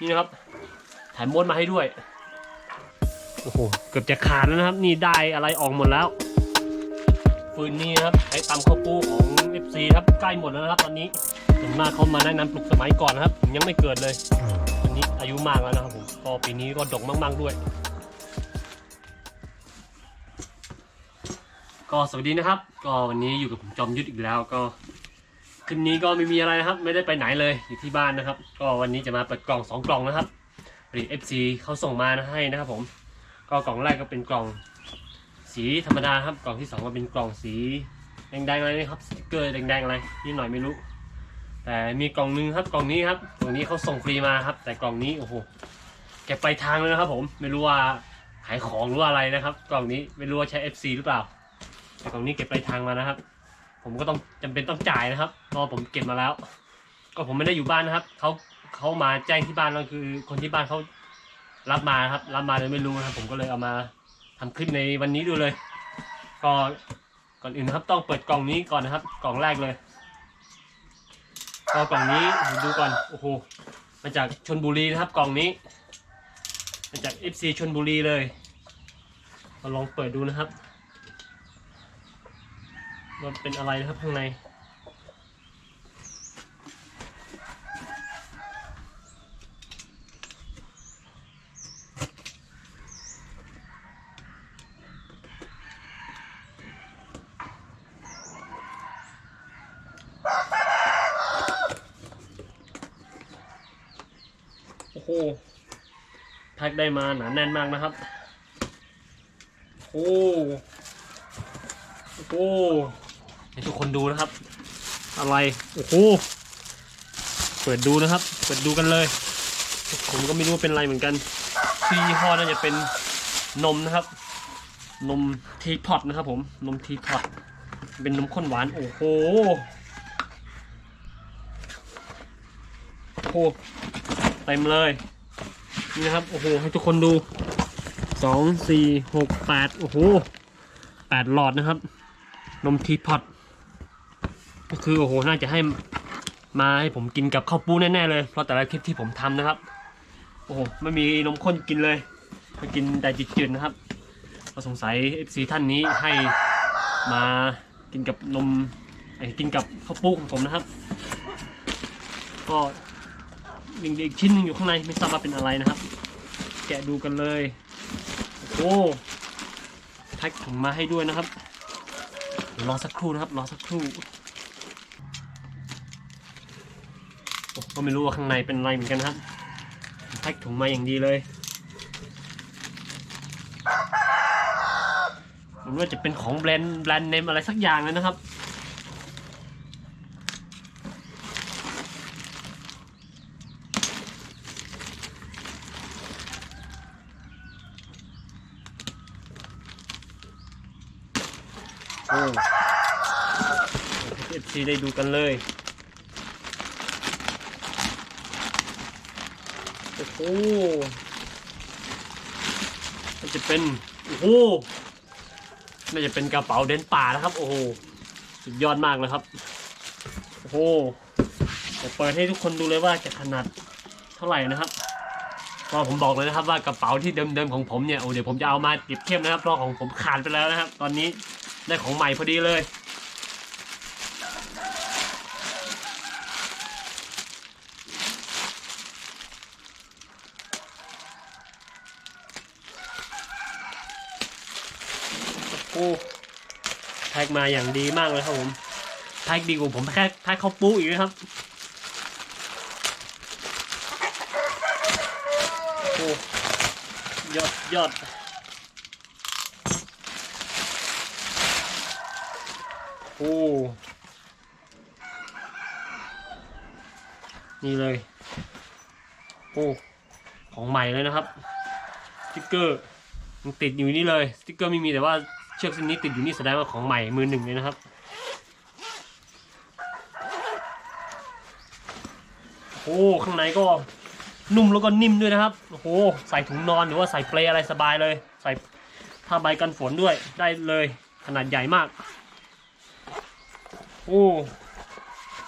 นี่นะครับแถมม้วนมาให้ด้วย โอ้โห เกือบจะขาดแล้วนะครับ นี่ได้อะไรออกหมดแล้ว ฟืนนี่นะครับใช้ตำข้าวปูของ FC ครับ ใกล้หมดแล้วนะครับ ตอนนี้ส่วนมากเขามาแนะนำปลูกสมัยก่อนนะครับ ผมยังไม่เกิดเลยอันนี้อายุมากแล้วนะครับผม ก็ปีนี้ก็ดกมาก ๆด้วย ก็สวัสดีนะครับ ก็วันนี้อยู่กับผมจอมยุทธอีกแล้วก็ คลิปนี้ก็ไม่มีอะไรนะครับ ไม่ได้ไปไหนเลยอยู่ที่บ้านนะครับ ก็วันนี้จะมาเปิดกล่องสองกล่องนะครับผลิต FC เขาส่งมาให้นะครับผม ก็กล่องแรกก็เป็นกล่องสีธรรมดาครับ กล่องที่สองก็เป็นกล่องสีแดงๆอะไรนะครับสติกเกอร์แดงๆอะไรนิดหน่อยไม่รู้ แต่มีกล่องนึงครับกล่องนี้ครับกล่องนี้เขาส่งฟรีมาครับ แต่กล่องนี้โอ้โหเก็บไปลายทางเลยนะครับ ผมไม่รู้ว่าขายของหรือว่าอะไรนะครับ กล่องนี้ไม่รู้ว่าใช้ FC หรือเปล่า แต่กล่องนี้เก็บไปลายทางมานะครับ ผมก็ต้องจำเป็นต้องจ่ายนะครับ พราะผมเก็บมาแล้ว ก็ผมไม่ได้อยู่บ้านนะครับเขาเขามาแจ้งที่บ้านแล้วคือ คนที่บ้านเขารับมาครับ รับมาเลยไม่รู้นะครับ ผมก็เลยเอามาทำคลิปในวันนี้ดูเลย ก็ก่อนอื่นนะครับ ต้องเปิดกล่องนี้ก่อนนะครับ กล่องแรกเลยก็กล่องนี้ดูก่อนโอ้โหมาจากชนบุรีนะครับ กล่องนี้มาจาก FC ชนบุรีเลยเราลองเปิดดูนะครับมันเป็นอะไรนะครับข้างใน โอ้โหแพ็ค ได้มาหนาแน่นมากนะครับ โอ้โหให้ทุกคนดูนะครับ อะไร โอ้โห เปิดดูนะครับ เปิดดูกันเลย ผมก็ไม่รู้ว่าเป็นอะไรเหมือนกันชื่อยี่ห้อน่าจะเป็นนมนะครับ นมทีพอตนะครับ ผม นมทีพอตเป็นนมข้นหวาน โอ้โห โอ้เต็มเลย นี่นะครับ โอ้โห ให้ทุกคนดูสองสี่หกแปดโอ้โหแปดหลอดนะครับ นมทีพอตก็คือโอ้โห น่าจะให้มาให้ผมกินกับข้าวปูแน่ๆเลย เพราะแต่ละคลิปที่ผมทำนะครับ โอ้โห ไม่มีนมข้นกินเลยมากินแต่จืดๆนะครับก็สงสัย FC ท่านนี้ให้มากินกับนมไอ้กินกับข้าวปูของผมนะครับ ก็ยังอีกชิ้นหนึงอยู่ข้างในไม่ทราบว่าเป็นอะไรนะครับ แกะดูกันเลย โอ้โหแพ็คถุงมาให้ด้วยนะครับรอสักครู่นะครับรอสักครู่ก็ไม่รู้ว่าข้างในเป็นอะไรเหมือนกันครับแพ็คถุงมาอย่างดีเลยผมว่าจะเป็นของแบรนด์แบรนด์เนมอะไรสักอย่างเลยนะครับ โอ้เอฟซี ได้ดูกันเลย โอ้โห มันจะเป็น โอ้โหน่าจะเป็นกระเป๋าเดินป่านะครับ โอ้โห สุดยอดมากเลยครับ โอ้โหจะเปิดให้ทุกคนดูเลยว่าจะขนาดเท่าไหร่นะครับก็ผมบอกเลยนะครับว่ากระเป๋าที่เดิมๆของผมเนี่ยโอ้เดี๋ยวผมจะเอามาเก็บเข้มนะครับเพราะของผมขาดไปแล้วนะครับ ตอนนี้ได้ของใหม่พอดีเลย โอ้ กมาอย่างดีมากเลยครับผมแพ็กดีกว่าผมแค่แพ็กข้าวปูอีกนะครับ โอ้ยอดยอดโอ้นี่เลย โอ้ ของใหม่เลยนะครับ สติ๊กเกอร์มันติดอยู่นี่เลย สติ๊กเกอร์ไม่มีแต่ว่า เชือกเส้นนี้ติดอยู่นี่แสดงว่าของใหม่มือหนึ่งเลยนะครับโอ้ข้างในก็นุ่มแล้วก็นิ่มด้วยนะครับโอ้โหใส่ถุงนอนหรือว่าใส่เปลอะไรสบายเลย ใส่ผ้าใบกันฝนด้วยได้เลยขนาดใหญ่มาก โอ้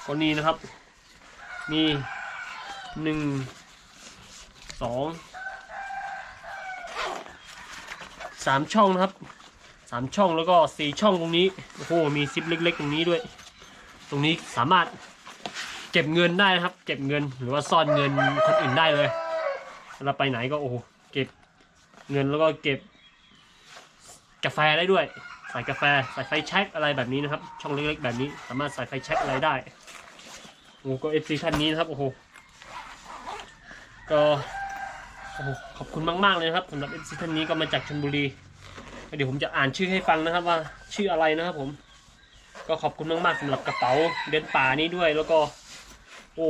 ก็นี่นะครับ มีหนึ่งสองสามช่องนะครับ สามช่องแล้วก็สี่ช่องตรงนี้โอ้โหมีซิปเล็ก ๆ ตรงนี้ด้วย ตรงนี้สามารถเก็บเงินได้นะครับ เก็บเงินหรือว่าซ่อนเงินคนอื่นได้เลยเวลาไปไหนก็โอ้โหเก็บเงินแล้วก็เก็บ กาแฟได้ด้วย ใส่กาแฟใส่ไฟแช็กอะไรแบบนี้นะครับ ช่องเล็กๆแบบนี้ สามารถใส่ไฟแช็กอะไรได้โอ้ก็เอฟซีท่านนี้นะครับโอ้โหก็โอ้โหขอบคุณมากๆเลยนะครับสำหรับเอฟซีท่านนี้ก็มาจากชลบุรี เดี๋ยวผมจะอ่านชื่อให้ฟังนะครับว่าชื่ออะไรนะครับผม ก็ขอบคุณมากๆสำหรับกระเป๋าเดินป่านี้ด้วยแล้วก็ โอ้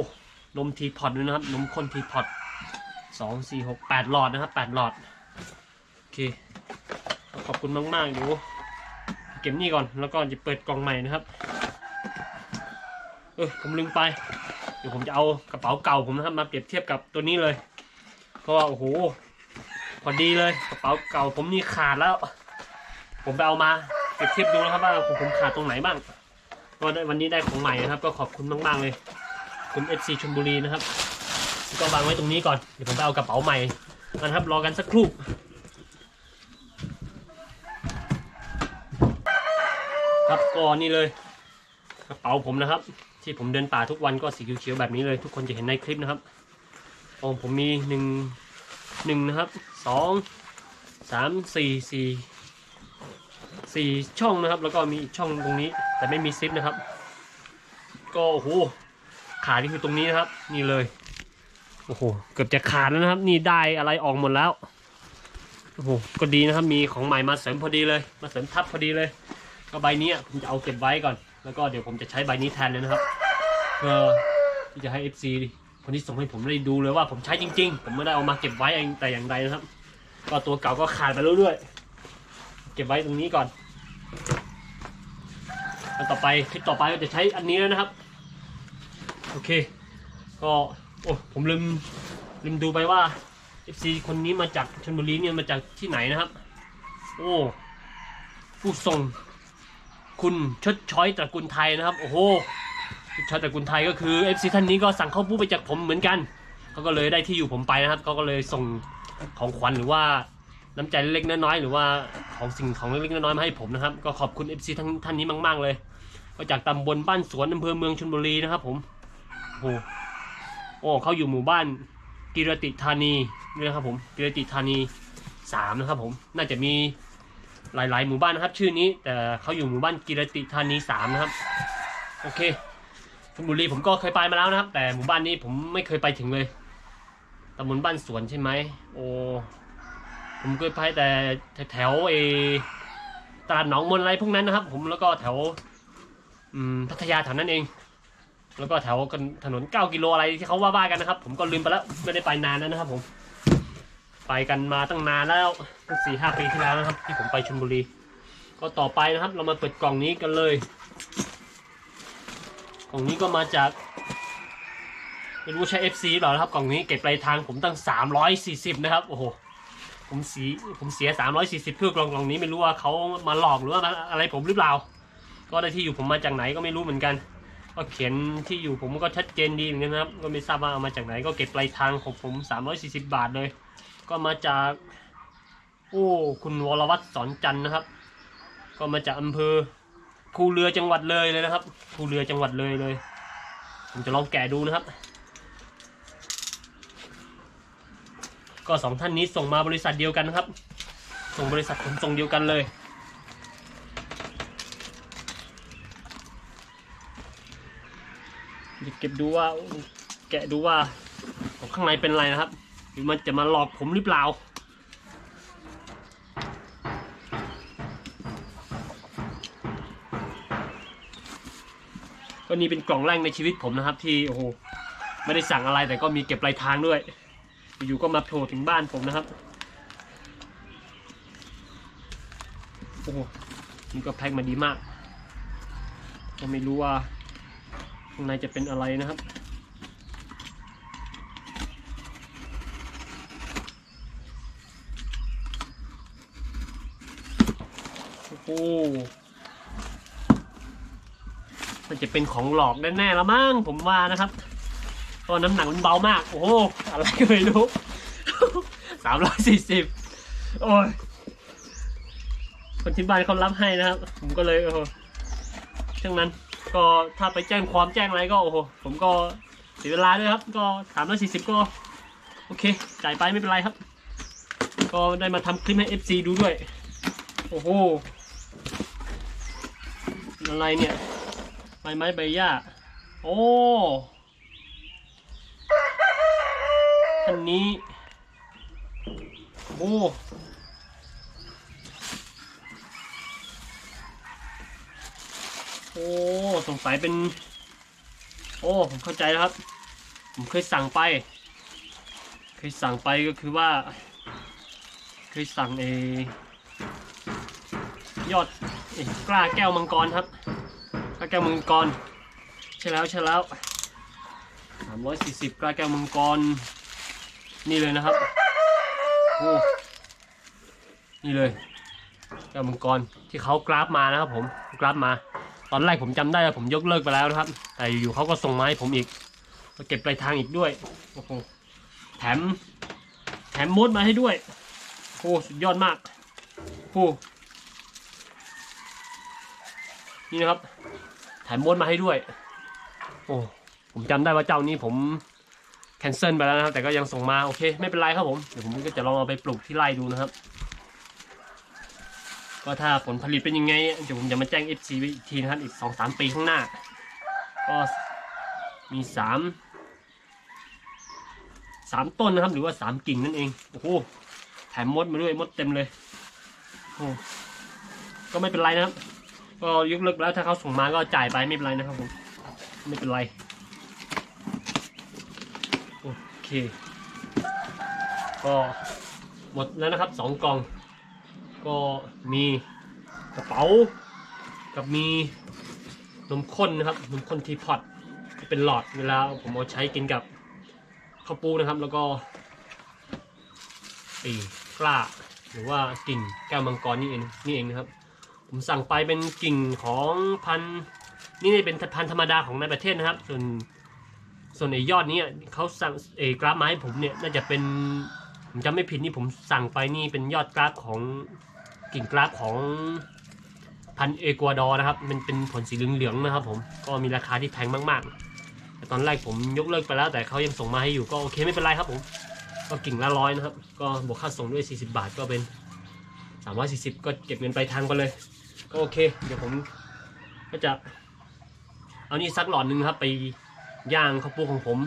นมทีพอตด้วยนะครับ นมข้นทีพอตสองสี่หกแปดหลอดนะครับแปดหลอดโอเคขอบคุณมากๆเดี๋ยวเก็บนี่ก่อนแล้วก็จะเปิดกล่องใหม่นะครับเออผมลืมไป เดี๋ยวผมจะเอากระเป๋าเก่าผมนะครับมาเปรียบเทียบกับตัวนี้เลย เพราะว่าโอ้โหพอดีเลยกระเป๋าเก่าผมนี่ขาดแล้ว ผมไปเอามาเปรียบเทียบดูนะครับว่าผมขาดตรงไหนบ้างก็ได้วันนี้ได้ของใหม่นะครับ ก็ขอบคุณมากๆเลย คุณเอฟซีชลบุรีนะครับ ก็วางไว้ตรงนี้ก่อนเดี๋ยวผมไปเอากระเป๋าใหม่นะครับ รอกันสักครู่ครับก็นี่เลยกระเป๋าผมนะครับ ที่ผมเดินป่าทุกวันก็สีเขียวๆแบบนี้เลย ทุกคนจะเห็นในคลิปนะครับของผมมีหนึ่งหนึ่งนะครับสองสามสี่สี่ สี่ช่องนะครับ แล้วก็มีอีกช่องตรงนี้ แต่ไม่มีซิปนะครับ ก็โอ้โหขาดนี่คือตรงนี้นะครับ นี่เลยโอ้โหเกือบจะขาดแล้วนะครับ นี่ได้อะไรออกหมดแล้วโอ้โหก็ดีนะครับ มีของใหม่มาเสริมพอดีเลย มาเสริมทับพอดีเลย ก็ใบนี้ผมจะเอาเก็บไว้ก่อน แล้วก็เดี๋ยวผมจะใช้ใบนี้แทนเลยนะครับเพื่อที่จะให้ FC คนที่ส่งให้ผมได้ดูเลยว่าผมใช้จริง ๆ ผมไม่ได้เอามาเก็บไว้เองแต่อย่างใดนะครับ ก็ตัวเก่าก็ขาดไปแล้วด้วย เก็บไว้ตรงนี้ก่อน อันต่อไปคลิปต่อไปก็จะใช้อันนี้แล้วนะครับ โอเค ก็โอ้ผมลืมลืมดูไปว่า FC คนนี้มาจากชลบุรีเนี่ยมาจากที่ไหนนะครับ โอ้ผู้ส่งคุณชดช้อยตระกูลไทยนะครับ โอ้โหชดชอยตระกูลไทยก็คือ FC ท่านนี้ก็สั่งข้าวปูไปจากผมเหมือนกันเขาก็เลยได้ที่อยู่ผมไปนะครับเขาก็เลยส่งของขวัญหรือว่า น้ำใจเล็กๆน้อยๆหรือว่าของสิ่งของเล็กๆน้อยๆมาให้ผมนะครับ ก็ขอบคุณ FC ท่านท่านนี้มาก ๆ เลย ก็จากตำบลบ้านสวนอำเภอเมืองชลบุรีนะครับ ผมโอ้โหโอ้เขาอยู่หมู่บ้านกิรติธานีนี่นะครับผมกิรติธานีสามนะครับผมน่าจะมีหลาย ๆ หมู่บ้านนะครับ ชื่อนี้ แต่เขาอยู่หมู่บ้านกิรติธานีสามนะครับ โอเคชลบุรีผมก็เคยไปมาแล้วนะครับ แต่หมู่บ้านนี้ผมไม่เคยไปถึงเลยตำบลบ้านสวนใช่ไหมโอ้ ผมเคยไปแต่แถวเอตลาดหนองมนอะไรพวกนั้นนะครับ ผมแล้วก็แถวอืมพัทยาแถวนั้นเอง แล้วก็แถวถนน9กิโลอะไรที่เขาว่าว่ากันนะครับ ผมก็ลืมไปแล้วไม่ได้ไปนานแล้วนะครับ ผม ไปกันมาตั้งนานแล้วตั้งสี่ห้าปีที่แล้วนะครับ ที่ผมไปชลบุรี ก็ต่อไปนะครับ เรามาเปิดกล่องนี้กันเลย กล่องนี้ก็มาจากไม่รู้ใช้ FC หรือเปล่านะครับ กล่องนี้เก็บปลายทางผมตั้ง 340 นะครับ โอ้โห ผมเสียผมเสีย 340เพื่อกล่องกล่องนี้ไม่รู้ว่าเขามาหลอกหรือว่าอะไรผมหรือเปล่า ก็ได้ที่อยู่ผมมาจากไหนก็ไม่รู้เหมือนกัน ก็เขียนที่อยู่ผมก็ชัดเจนดีเหมือนกันนะครับ ก็ไม่ทราบว่าเอามาจากไหนก็เก็บปลายทางของผม 340 บาทเลย ก็มาจากโอ้คุณวรวัตรสอนจันนะครับ ก็มาจากอำเภอภูเรือจังหวัดเลยเลยนะครับภูเรือจังหวัดเลยเลย ผมจะลองแกะดูนะครับ ก็สองท่านนี้ส่งมาบริษัทเดียวกันนะครับ ส่งบริษัทขนส่งเดียวกันเลย เก็บดูว่าแกะดูว่าของข้างในเป็นอะไรนะครับ หรือมันจะมาหลอกผมหรือเปล่าก็นี่เป็นกล่องแรกในชีวิตผมนะครับ ที่โอ้โหไม่ได้สั่งอะไรแต่ก็มีเก็บปลายทางด้วย อยู่ๆก็มาโผล่ถึงบ้านผมนะครับ โอ้โหนี่ก็แพ็คมาดีมากก็ไม่รู้ว่าข้างในจะเป็นอะไรนะครับ โอ้มันจะเป็นของหลอกแน่ๆแล้วมั้งผมว่านะครับ เพราะน้ำหนักมันเบามาก โอ้โหอะไรก็ไม่รู้สามร้อยสี่สิบโอ้ยคนที่บ้านเขารับให้นะครับ ผมก็เลยโอ้โหช่างนั้นก็ถ้าไปแจ้งความแจ้งอะไรก็โอ้โหผมก็เสียเวลาด้วยครับ ก็สามร้อยสี่สิบก็ โอเค จ่ายไปไม่เป็นไรครับ ก็ได้มาทำคลิปให้ FC ดูด้วย โอ้โหอะไรเนี่ยใบไม้ใบหญ้า โอ้ คันนี้ โอ้โอ้สงสัยเป็น โอ้ผมเข้าใจแล้วครับ ผมเคยสั่งไป เคยสั่งไปก็คือว่า เคยสั่งเอยอดเอกล้าแก้วมังกรครับกล้าแก้วมังกร ใช่แล้วใช่แล้วสามร้อยสี่สิบกล้าแก้วมังกร นี่เลยนะครับโอ้นี่เลยแก้วมังกรที่เขากราฟมานะครับ ผมกราฟมา ตอนแรกผมจำได้ว่าผมยกเลิกไปแล้วนะครับ แต่อยู่ๆเขาก็ส่งมาให้ผมอีกก็เก็บปลายทางอีกด้วยโอ้โหแถม แถมมดมาให้ด้วยโอ้สุดยอดมากโอ้นี่นะครับแถมมดมาให้ด้วย โอ้ผมจำได้ว่าเจ้านี้ผม แคนเซิลไปแล้วนะครับ แต่ก็ยังส่งมา โอเค ไม่เป็นไรครับผม เดี๋ยวผมก็จะลองเอาไปปลูกที่ไร่ดูนะครับ ก็ถ้าผลผลิตเป็นยังไง เดี๋ยวผมจะมาแจ้ง FC ไว้อีกทีนะครับ อีกสองสามปีข้างหน้า ก็มีสามสามต้นนะครับ หรือว่าสามกิ่งนั่นเอง โอ้โห แถมมดมาด้วยมดเต็มเลย โอ้ก็ไม่เป็นไรนะครับ ก็ยกเลิกแล้วถ้าเขาส่งมาก็จ่ายไปไม่เป็นไรนะครับผม ไม่เป็นไร โอ เค ก็หมดแล้วนะครับสองกล่อง ก็มีกระเป๋า กับมีนมข้นนะครับนมข้นทีพอตที่เป็นหลอดเวลาผมเอาใช้กินกับข้าวปูนะครับ แล้วก็ไอ้กล้า หรือว่ากิ่งแก้วมังกรนี่เองนี่เองนะครับ ผมสั่งไปเป็นกิ่งของพันนี่เป็นพันธรรมดาของในประเทศนะครับ ส่วน ส่วนไอ้ยอดนี้เขาสั่งเอกราฟไม้ผมเนี่ยน่าจะเป็นผมจำไม่ผิดนี่ผมสั่งไปนี่เป็นยอดกราฟของกิ่งกราฟของพันเอกวาดอร์นะครับ มันเป็นผลสีเหลืองๆนะครับผมก็มีราคาที่แพงมากๆ แต่ตอนแรกผมยกเลิกไปแล้วแต่เขายังส่งมาให้อยู่ก็โอเคไม่เป็นไรครับผม ก็กิ่งละร้อยนะครับ ก็บวกค่าส่งด้วย 40 บาทก็เป็น 340 ก็เก็บเงินไปลายทางไปเลย ก็โอเค เดี๋ยวผมก็จะเอานี่สักหลอดหนึงครับไป ย่างข้าวปูของผม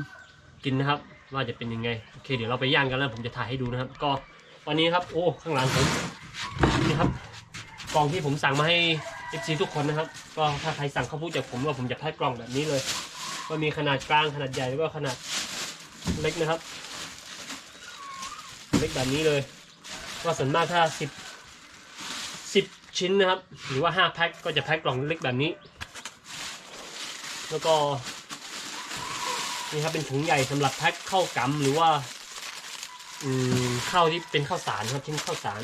กินนะครับ ว่าจะเป็นยังไงโอเคเดี๋ยวเราไปย่างกันแล้วผมจะถ่ายให้ดูนะครับ ก็วันนี้ครับโอ้ข้างหลังผมนี่ครับกล่องที่ผมสั่งมาให้ FC ทุกคนนะครับ ก็ถ้าใครสั่งข้าวปูจากผมก็ผมจะแพ็คกล่องแบบนี้เลยก็มีขนาดกลางขนาดใหญ่แล้วก็ขนาดเล็กนะครับ เล็กแบบนี้เลยก็ส่วนมากถ้าสิบสิบชิ้นนะครับ หรือว่าห้าแพ็คก็จะแพ็คกล่องเล็กแบบนี้ แล้วก็ นี่ครับเป็นถุงใหญ่สำหรับแพ็คข้าวกำหรือว่า อืมข้าวที่เป็นข้าวสารครับชิ้นข้าวสาร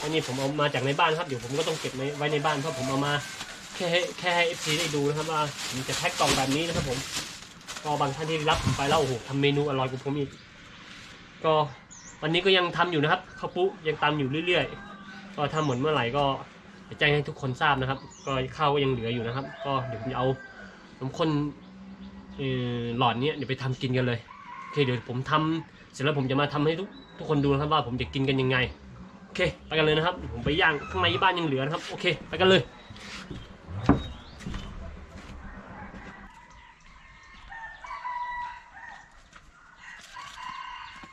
อันนี้ผมเอามาจากในบ้านครับเดี๋ยวผมก็ต้องเก็บไว้ในบ้านเพราะผมเอามาแค่ให้แค่ให้เอฟซีได้ดูนะครับว่าผมจะแพ็คกล่องแบบนี้นะครับผมก็บางท่านที่รับผมไปแล้วโอ้โหทำเมนูอร่อยกว่าผมอีกก็วันนี้ก็ยังทำอยู่นะครับข้าวปุ๊ยังตามอยู่เรื่อยๆ ก็ถ้าหมดเมื่อไหร่ก็แจ้งให้ทุกคนทราบนะครับ ก็ข้าวก็ยังเหลืออยู่นะครับ ก็เดี๋ยวผมจะเอาน้ำข้น หลอดเนี้ยเดี๋ยวไปทำกินกันเลยโอเคเดี๋ยวผมทำเสร็จแล้วผมจะมาทำให้ทุกทุกคนดูนะครับว่าผมจะกินกันยังไงโอเคไปกันเลยนะครับ ผมไปย่างข้างในบ้านยังเหลือนะครับโอเคไปกันเลย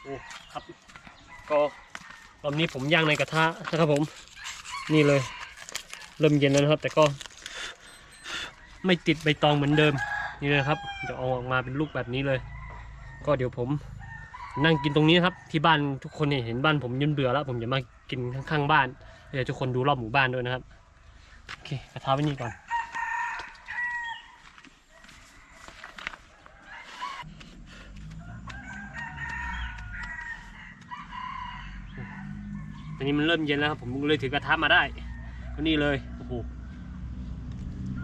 โอ้ครับก็รอบนี้ผมย่างในกระทะนะครับผมนี่เลยเริ่มเย็นแล้วนะครับ แต่ก็ไม่ติดใบตองเหมือนเดิม นี่เลยครับจะเอาออกมาเป็นลูกแบบนี้เลย ก็เดี๋ยวผมนั่งกินตรงนี้ครับ ที่บ้านทุกคนเนี่ยเห็นบ้านผมยืนเบื่อแล้ว ผมจะมากินข้างๆบ้านเดี๋ยวทุกคนดูรอบหมู่บ้านด้วยนะครับโอเคกระทะไว้นี่ก่อน ตอนนี้มันเริ่มเย็นแล้วครับ ผมเลยถือกระทะมาได้ก็นี่เลยโอ้โห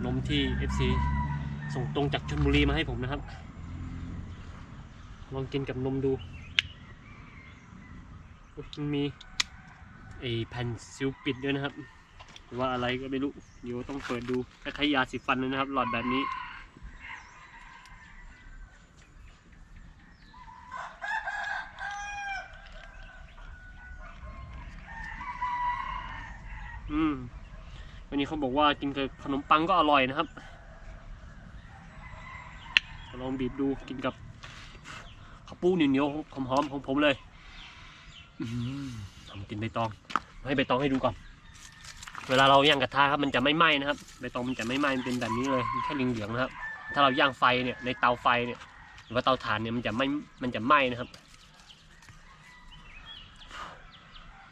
นมที่ FC ส่งตรงจากชลบุรีมาให้ผมนะครับ ลองกินกับนมดูมันมีไอแผ่นซิลปิดด้วยนะครับ หรือว่าอะไรก็ไม่รู้เดี๋ยวต้องเปิดดูคล้ายๆยาสีฟันเลยนะครับ หลอดแบบนี้อืมวันนี้เขาบอกว่ากินกับขนมปังก็อร่อยนะครับ ลองบีบดูกินกับข้าวปูเหนียวๆหอมๆของผมเลยอืมทำกินใบตอง ให้ใบตองให้ดูก่อน เวลาเราย่างกระทะครับมันจะไม่ไหม้นะครับใบตองมันจะไม่ไหม้มันเป็นแบบนี้เลยมันแค่เหลืองๆนะครับ ถ้าเราย่างไฟเนี่ยในเตาไฟเนี่ยหรือว่าเตาถ่านเนี่ยมันจะไม่มันจะไหม้นะครับ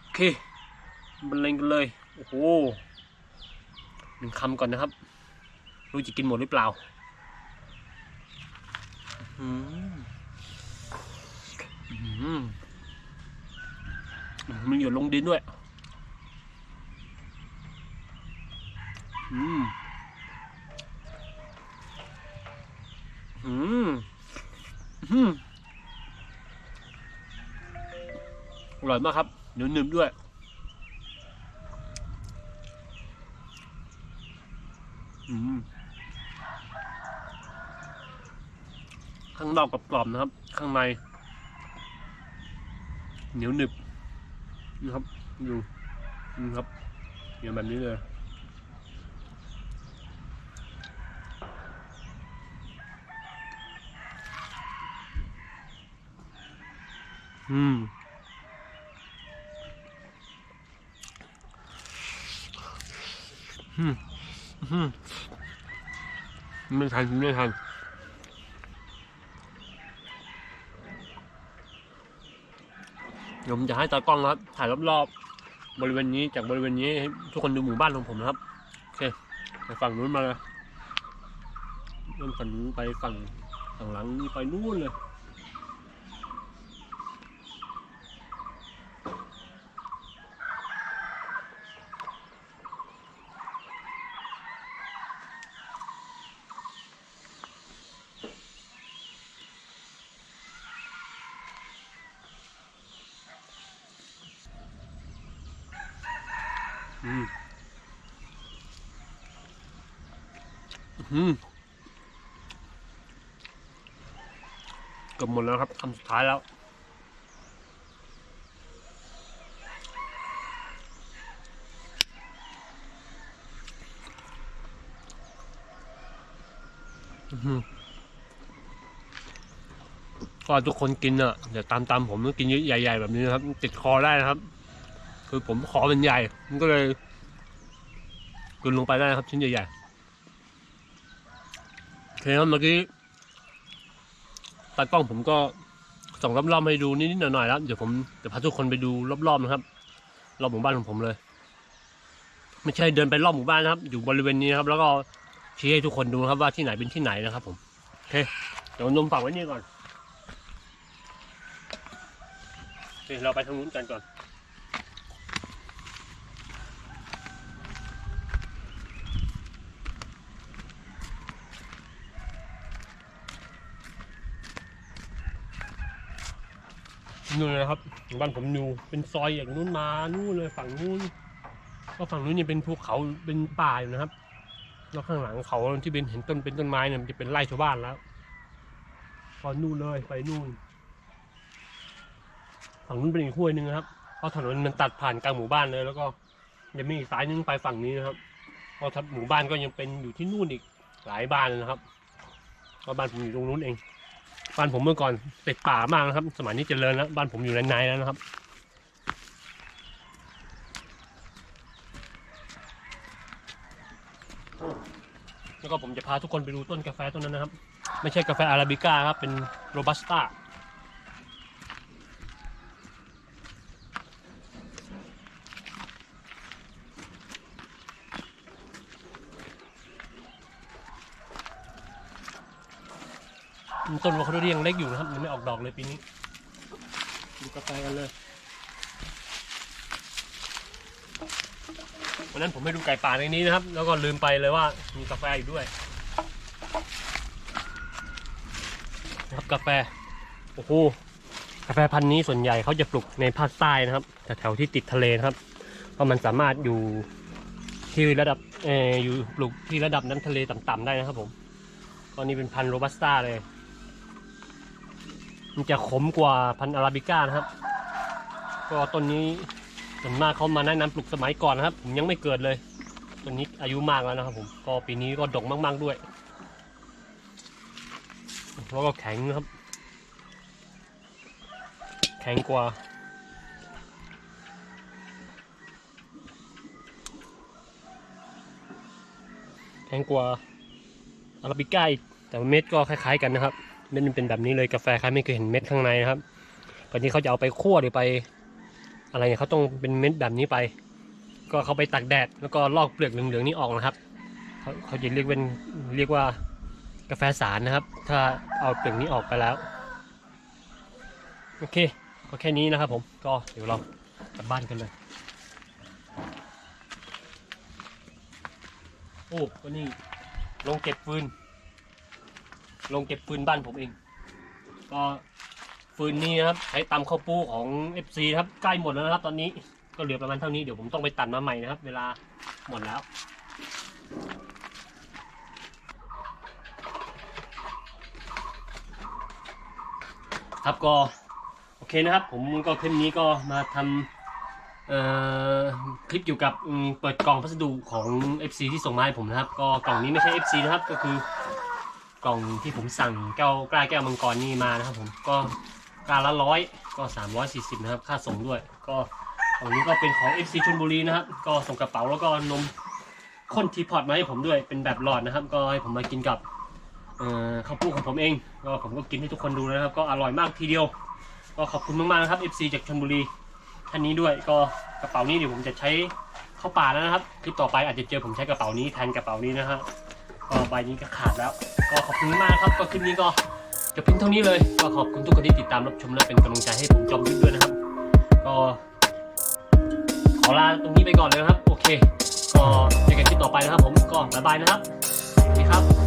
โอเคบรรเลงกันเลยโอ้โหหนึ่งคำก่อนนะครับรู้จะกินหมดหรือเปล่าอื มอืมมันหยดลงดินด้วย อืม อืม อืม อร่อยมากครับเนื้อหนึบด้วยอืม ข้างนอกกรอบๆนะครับ ข้างใน เหนียวหนึบนะครับดูนี่ครับเหนียวแบบนี้เลยอืมอืมอืมไม่ทันไม่ทัน เดี๋ยวผมจะให้ตากล้องนะครับ ถ่ายรอบๆ บริเวณนี้จากบริเวณนี้ให้ทุกคนดูหมู่บ้านของผมนะครับ โอเคไปฝั่งนู้นมาเลยเริ่มฝั่งนู้นไปฝั่งฝั่งหลังนี้ไปนู่นเลย หมดแล้วครับคำสุดท้ายแล้ว ก็ทุกคนกินอะเดี๋ยวตามตามผมต้องกินใหญ่ ๆ แบบนี้นะครับ ติดคอได้นะครับ คือผมขอเป็นใหญ่ มันก็เลยกลืนลงไปได้นะครับชิ้นใหญ่ๆโอเคครับเมื่อกี้ ตากล้องผมก็ส่องรอบๆให้ดูนิดๆหน่อยๆแล้วเดี๋ยวผมจะพาทุกคนไปดูรอบๆนะครับรอบหมู่บ้านของผมเลย ไม่ใช่เดินไปรอบหมู่บ้านนะครับ อยู่บริเวณนี้นะครับ แล้วก็ชี้ให้ทุกคนดูนะครับว่าที่ไหนเป็นที่ไหนนะครับ ผมโอเคเดี๋ยวนมฝากไว้นี่ก่อนโอเคเราไปทางนู้นกันก่อน นู่นเลยนะครับบ้านผมอยู่เป็นซอยอย่างนู้นมานู่นเลยฝั่งนู้นก็ฝั่งนู้นยังเป็นภูเขาเป็นป่าอยู่นะครับแล้วข้างหลังเขาที่เป็นเห็นต้นเป็นต้นไม้เนี่ยมันจะเป็นไร่ชาวบ้านแล้วพอนู่นเลยไปนู่นฝั่งนู้นเป็นอีกห้วยหนึ่งครับเพราะถนนมันตัดผ่านกลางหมู่บ้านเลย แล้วก็ยังมีอีกสายหนึงไปฝั่งนี้นะครับเพราะหมู่บ้านก็ยังเป็นอยู่ที่นู่นอีกหลายบ้านนะครับเพราะบ้านผมอยู่ตรงนู้นเอง บ้านผมเมื่อก่อนติดป่ามากนะครับ สมัยนี้เจริญแล้ว บ้านผมอยู่ในในแล้วนะครับ แล้วก็ผมจะพาทุกคนไปดูต้นกาแฟต้นนั้นนะครับ ไม่ใช่กาแฟอาราบิก้าครับ เป็นโรบัสต้า ต้นวอคาโดเรียงเล็กอยู่นะครับยังไม่ออกดอกเลยปีนี้ดูกาแฟกันเลยวันนั้นผมให้ดูไก่ป่าในนี้นะครับ แล้วก็ลืมไปเลยว่ามีกาแฟอยู่ด้วยนะครับกาแฟโอ้โหกาแฟพันธุ์นี้ส่วนใหญ่เขาจะปลูกในภาคใต้นะครับแถวๆที่ติดทะเลนะครับ เพราะมันสามารถอยู่ที่ระดับเอออยู่ปลูกที่ระดับน้ำทะเลต่ำๆได้นะครับผมก็นี่เป็นพันธุ์โรบัสต้าเลย มันจะขมกว่าพันธุ์อาราบิก้านะครับ ก็ต้นนี้ส่วนมากเขามาแนะนำปลูกสมัยก่อนนะครับ ผมยังไม่เกิดเลยต้นนี้อายุมากแล้วนะครับผมก็ปีนี้ก็ดกมาก ๆ ด้วยแล้วก็แข็งนะครับ แข็งกว่าแพงกว่าอาราบิก้าอีกแต่เม็ดก็คล้าย ๆ กันนะครับ เม็ดมันเป็นแบบนี้เลยกาแฟใครไม่เคยเห็นเม็ดข้างในนะครับก่อนที่เขาจะเอาไปคั่วหรือไป อะไรเนี่ยเขาต้องเป็นเม็ดแบบนี้ไป ก็เขาไปตากแดดแล้วก็ลอกเปลือกเหลืองๆนี้ออกนะครับเขาเขาจะเรียกเป็นเรียกว่ากาแฟสารนะครับ ถ้าเอาเปลือกนี้ออกไปแล้วโอเคก็แค่นี้นะครับผมก็เดี๋ยวเรากลับบ้านกันเลยโอ้ก็นี่ลงเก็บฟืน ลงเก็บฟืนบ้านผมเอง ก็ฟืนนี้นะครับใช้ตำข้าวปูของ FC ครับใกล้หมดแล้วนะครับ ตอนนี้ก็เหลือประมาณเท่านี้เดี๋ยวผมต้องไปตัดมาใหม่นะครับ เวลาหมดแล้วครับก็โอเคนะครับ ผมก็คลิปนี้ก็มาทำเอ่อคลิปเกี่ยวกับเปิดกล่องพัสดุของ FC ที่ส่งมาให้ผมนะครับ ก็กล่องนี้ไม่ใช่ FC นะครับก็คือ กล่องที่ผมสั่งแก้วกล้าแก้วมังกรนี่มานะครับ ผมก็กาละร้อยก็ 340 นะครับ ค่าส่งด้วย ก็กล่องนี้ก็เป็นของ FC ชลบุรีนะครับ ก็ส่งกระเป๋าแล้วก็นมข้นทีพอตมาให้ผมด้วยเป็นแบบหลอดนะครับ ก็ให้ผมมากินกับข้าวปูของผมเอง ก็ผมก็กินให้ทุกคนดูนะครับ ก็อร่อยมากทีเดียว ก็ขอบคุณมากๆนะครับ FC จากชลบุรีท่านนี้ด้วยก็กระเป๋านี้เดี๋ยวผมจะใช้เข้าป่าแล้วนะครับคลิปต่อไปอาจจะเจอผมใช้กระเป๋านี้แทนกระเป๋านี้นะฮะ ก็ใบนี้ก็ขาดแล้ว ก็ขอบคุณมากครับ ก็คลิปนี้ก็จะเพียงเท่านี้เลย ก็ขอบคุณทุกคนที่ติดตามรับชมและเป็นกำลังใจให้ผมจอมยุทธด้วยนะครับ ก็ขอลาตรงนี้ไปก่อนเลยนะครับ โอเค ก็เจอกันคลิปต่อไปนะครับ ผมก็บ๊ายบายนะครับสวัสดีครับ